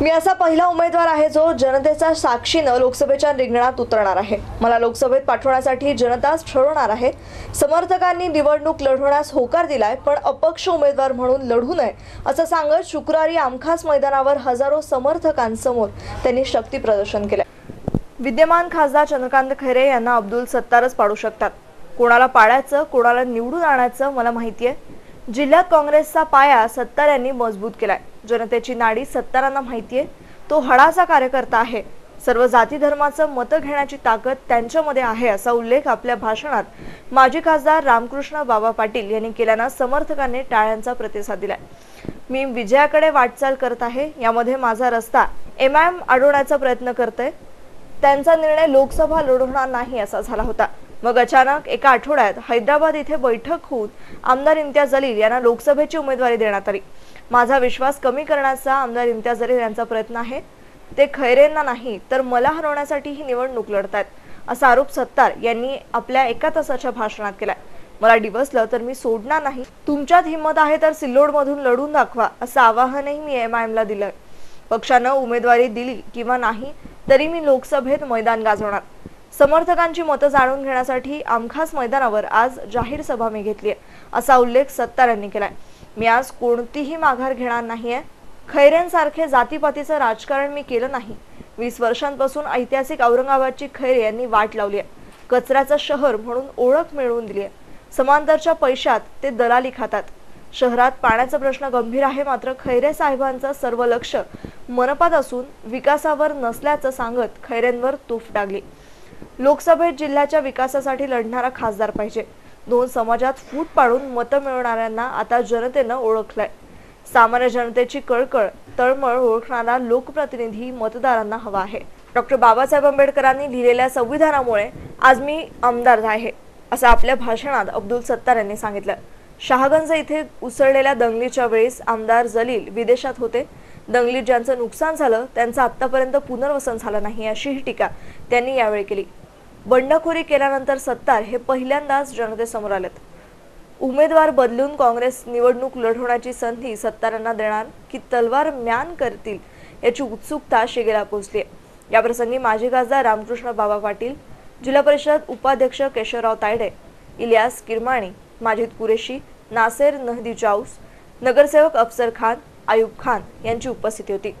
मी असा पहिला उमेदवार आहे जो जनतेच्या साक्षीनं लोकसभेच्या रिंगणात उतरणार आहे. मला लोकसभेत पाठवण्यासाठी जनताच ठरवणार आहे. समर्थकांनी निवडणूक लढवण्यास होकार दिलाय पण अपक्ष उमेदवार म्हणून लढू नये असं सांगत शुक्रवारी आमखास मैदानावर हजारो समर्थकांसमोर त्यांनी शक्ती प्रदर्शन केलं विद्यमान खासदार चंद्रकांत खैरे यांना अब्दुल सत्तारच पाडू शकतात. कोणाला पाडायचं कोणाला निवडून आणायचं मला माहिती आहे जिल्ह्यात काँग्रेसचा पाया सत्तार यांनी मजबूत केलाय. जनतेची नाडी सत्तारांना माहितीये तो हडाचा कार्यकर्ता आहे. सर्व जाती धर्माचं मतं घेण्याची ताकद त्यांच्यामध्ये आहे असा उल्लेख आपल्या भाषणात माजी खासदार रामकृष्ण बाबा पाटील यांनी केल्यानं समर्थकांनी टाळ्यांचा प्रतिसाद दिलाय. मी विजयाकडे वाटचाल करत आहे. यामध्ये माझा रस्ता एम आय एम अडवण्याचा प्रयत्न करते त्यांचा निर्णय लोकसभा लढवणार नाही असा झाला होता. मग अचानक एका आठवड्यात हैदराबाद इथे बैठक होऊन आमदार इम्तियाज जलील यांना लोकसभेची उमेदवारी देण्यात आली. माझा विश्वास कमी करण्याचा आमदार इम्तियाज जलील यांचा प्रयत्न आहे. ते खैरेंना नाही तर मला हरवण्यासाठी ही निवडणूक लढतायत असा आरोप सत्तार यांनी आपल्या एका तासाच्या भाषणात केलाय. मला डिवसलं तर मी सोडणार नाही. तुमच्यात हिंमत आहे तर सिल्लोड मधून लढून दाखवा असं आवाहनही मी एम आय एमला दिलंय. पक्षानं उमेदवारी दिली किंवा नाही तरी मी लोकसभेत मैदान गाजवणार. समर्थकांची मतं जाणून घेण्यासाठी आमखास मैदानावर आज जाहीर सभा मी घेतली असा उल्लेख सत्तार यांनी केलाय. मी आज कोणतीही माघार घेणार नाहीये. खैरेंसारखे जातीपातीचं राजकारण मी केलं नाही. वीस वर्षांपासून ऐतिहासिक औरंगाबादची खैरे यांनी वाट लावली आहे. कचऱ्याचं शहर म्हणून ओळख मिळवून दिली आहे. समांतरच्या पैशात ते दलाली खातात. शहरात पाण्याचा प्रश्न गंभीर आहे मात्र खैरे साहेबांचं सर्व लक्ष मनपात असून विकासावर नसल्याचं सांगत खैरेंवर तूफ टाकली. लोकसभेत जिल्ह्याच्या विकासासाठी लढणारा खासदार पाहिजे. दोन समाजात फूट पाडून मतं मिळवणाऱ्यांना आता जनतेनं ओळखलंय. सामान्य जनतेची कळकळ तळमळ ओळखणारा लोकप्रतिनिधी मतदारांना हवा आहे. डॉक्टर बाबासाहेब आंबेडकरांनी लिहिलेल्या संविधानामुळे आज मी आमदार आहे असं आपल्या भाषणात अब्दुल सत्तार यांनी सांगितलं. शहागंज इथे उसळलेल्या दंगलीच्या वेळेस आमदार जलील विदेशात होते. दंगलीत ज्यांचं नुकसान झालं त्यांचं आतापर्यंत पुनर्वसन झालं नाही अशीही टीका त्यांनी यावेळी केली. बंडखोरी केल्यानंतर सत्तार हे पहिल्यांदाच जनतेसमोर आलेत. उमेदवार बदलून काँग्रेस निवडणूक लढवण्याची संधी सत्तारांना देणार की तलवार म्यान करतील याची उत्सुकता शिगेला पोहोचली आहे याप्रसंगी माजी खासदार रामकृष्ण बाबा पाटील जिल्हा परिषद उपाध्यक्ष केशवराव तायडे इलियास किरमाणी माजिद कुरेशी नासेर नहदी जाऊस नगरसेवक अफसर खान आयुब खान यांची उपस्थिती होती.